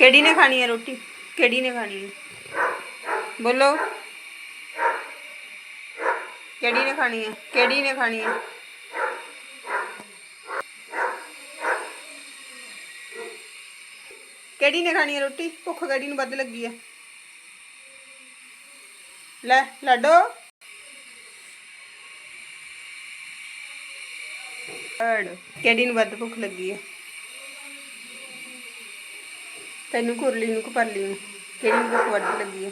ਕਿਹੜੀ ਨੇ ਖਾਣੀ ਹੈ ਰੋਟੀ? ਕਿਹੜੀ ਨੇ ਖਾਣੀ ਹੈ? ਬੋਲੋ। ਕਿਹੜੀ ਨੇ ਖਾਣੀ ਹੈ? ਕਿਹੜੀ ਨੇ ਖਾਣੀ ਹੈ? ਕਿਹੜੀ ਨੇ ਖਾਣੀ ਹੈ ਰੋਟੀ? ਭੁੱਖ ਕਿਹੜੀ ਨੂੰ ਵੱਧ ਲੱਗੀ ਹੈ? ਲੈ, ਲਾਡੋ। ਕਿਹੜੀ ਨੂੰ ਵੱਧ ਭੁੱਖ ਲੱਗੀ ਹੈ? ਤੈਨੂੰ ਕੁਰਲੀ ਨੂੰ ਕਿ ਨੂੰ, ਕਿਹੜੀ ਨੂੰ ਭੁੱਖ ਲੱਗੀ ਹੈ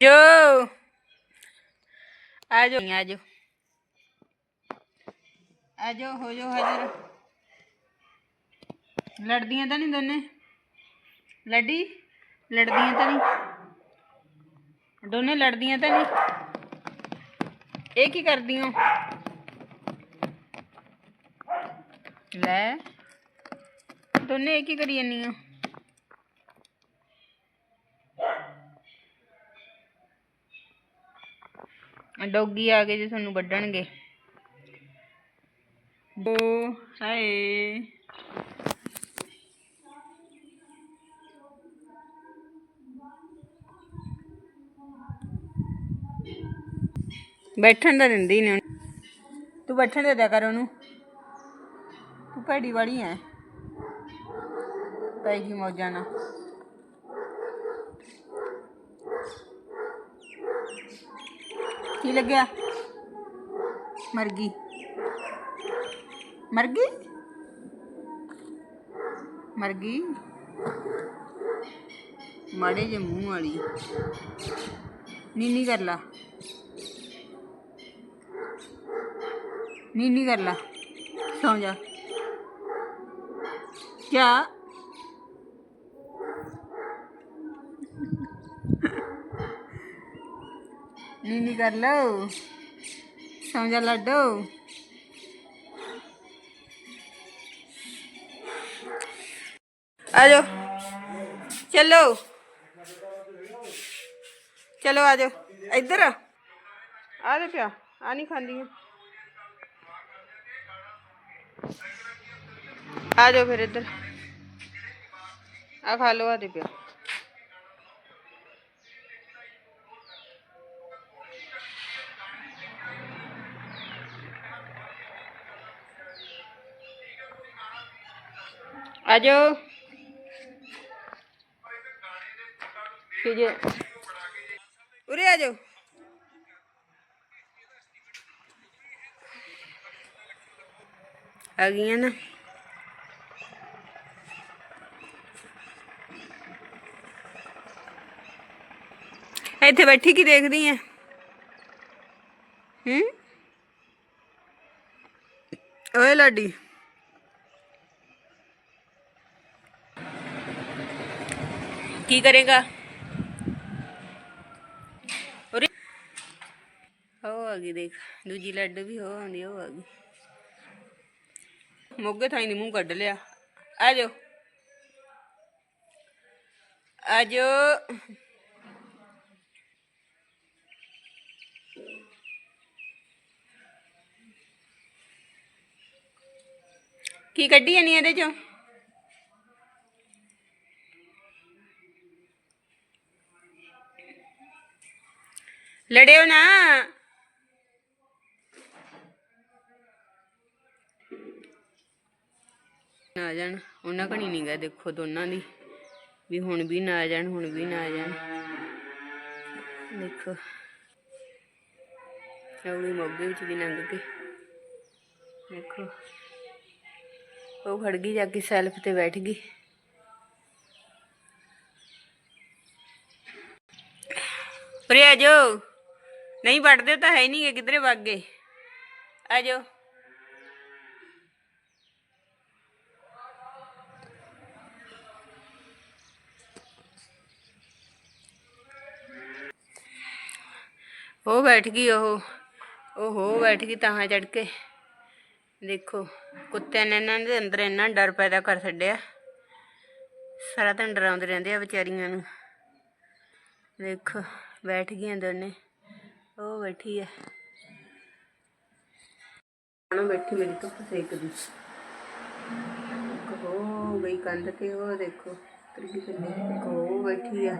ਜੋ। ਆ ਜਾਓ ਆ ਹੋ ਜਾਓ ਹਾਜ਼ਰ। ਲੜਦੀਆਂ ਤਾਂ ਨਹੀਂ ਦੋਨੇ? ਲੜੀ? ਲੜਦੀਆਂ ਤਾਂ ਨਹੀਂ? ਦੋਨੇ ਲੜਦੀਆਂ ਤਾਂ ਨਹੀਂ? ਇਹ ਕੀ ਕਰਦੀਆਂ ਲੈ। ਦੋਨੇ ਇਹ ਕੀ ਕਰੀ ਜਾਂਦੀਆਂ ਡੌਗੀ ਆ ਗਏ ਜੇ ਤੁਹਾਨੂੰ ਵੱਢਣਗੇ। ਬੋ ਹਾਏ। ਬੈਠਣ ਦਾ ਦਿੰਦੀ ਨਹੀਂ ਤੂੰ ਬੈਠਣ ਦੇ ਦਿਆ ਕਰ ਉਹਨੂੰ। ਤੂੰ ਭੈੜੀ ਵਾਲੀ ਐ। ਪੈਗੀ ਮੌਜਾਂ ਕੀ ਲੱਗਿਆ? ਮਰ ਗਈ। ਮਰ ਗਈ? ਮਰ ਗਈ। ਮਾੜੇ ਜੇ ਮੂੰਹ ਵਾਲੀ। ਨੀਨੀ ਕਰ ਲਾ। ਨੀਨੀ ਕਰ ਲਾ। ਸੌਂ ਜਾ। ਕਿਆ? ਨੀਨੀ ਕਰ ਲਓ। ਸੌਂ ਜਾ ਲੱਡੋ। ਆ ਜਾਓ। ਚਲੋ। ਚਲੋ ਆ ਜਾਓ। ਇੱਧਰ ਆ। ਆ ਦੇ ਪਿਆ। ਆ ਨਹੀਂ ਖਾਂਦੀ ਹੈ ਆ ਜਾਓ ਫਿਰ ਇੱਧਰ। ਆ ਖਾ ਲਓ ਆ ਦੇ ਪਿਆ ਆ ਜਾਓ ਉਰੇ ਆ ਆ ਗਈਆਂ ਨਾ। ਇੱਥੇ ਬੈਠੀ ਕੀ ਦੇਖਦੀ ਐ? ਹੂੰ? ਓਏ ਲਾਡੀ। ਕੀ ਕਰੇਗਾ? ਹੋ ਆ ਗਈ ਦੇਖ, ਦੂਜੀ ਲੱਡੂ ਵੀ ਹੋ ਆਉਂਦੀ, ਹੋ ਆ ਗਈ। ਮੋਗੇ ਥਾਈ ਨੇ ਮੂੰਹ ਕੱਢ ਲਿਆ। ਆ ਜਾਓ। ਆ ਜਾਓ। ਕੀ ਕੱਢੀ ਜਾਨੀ ਇਹਦੇ ਚੋਂ? ਲੜਿਓ ਨਾ। ਨਾ ਜਾਣ, ਉਹਨਾਂ ਕਣੀ ਨਹੀਂ ਗਾ ਦੇਖੋ ਦੋਨਾਂ ਦੀ। ਵੀ ਹੁਣ ਵੀ ਨਾ ਜਾਣ, ਹੁਣ ਵੀ ਨਾ ਜਾਣ। ਦੇਖੋ। ਚੌੜੀ ਮੋਗੇ ਵਿੱਚ ਦੀ ਲੰਘ ਕੇ। ਦੇਖੋ। ਉਹ ਖੜ ਗਈ, ਜਾ ਕੇ ਸੈਲਫ ਤੇ ਬੈਠ ਗਈ। ਉਰੇ ਆ ਜਾਓ। ਨਹੀਂ ਵੱਢਦੇ ਤਾਂ ਹੈ ਨਹੀਂ ਕਿਧਰੇ ਵਗ ਗਏ। ਆ ਜਾਓ। ਉਹ ਬੈਠ ਗਈ ਉਹ। ਉਹ ਹੋ ਬੈਠ ਗਈ ਤਾਂ ਚੜ ਕੇ। ਦੇਖੋ, ਕੁੱਤਿਆਂ ਨੇ ਇਹਨਾਂ ਦੇ ਅੰਦਰ ਇੰਨਾ ਡਰ ਪੈਦਾ ਕਰ ਛੱਡਿਆ। ਸਾਰਾ ਦਿਨ ਡਰਾਉਂਦੇ ਰਹਿੰਦੇ ਆ ਵਿਚਾਰੀਆਂ ਨੂੰ। ਦੇਖੋ, ਬੈਠ ਗਈਆਂ ਦੋਨੇ। ਉਹ ਬੈਠੀ ਆ ਨਾ ਬੈਠੀ ਮੇਰੀ ਧੁੱਪ ਸੇਕਦੀ ਹੋ ਗਈ ਕੰਧ ਤੇ ਉਹ ਦੇਖੋ। ਤਰੀ ਥੱਲੇ ਉਹ ਬੈਠੀ ਆ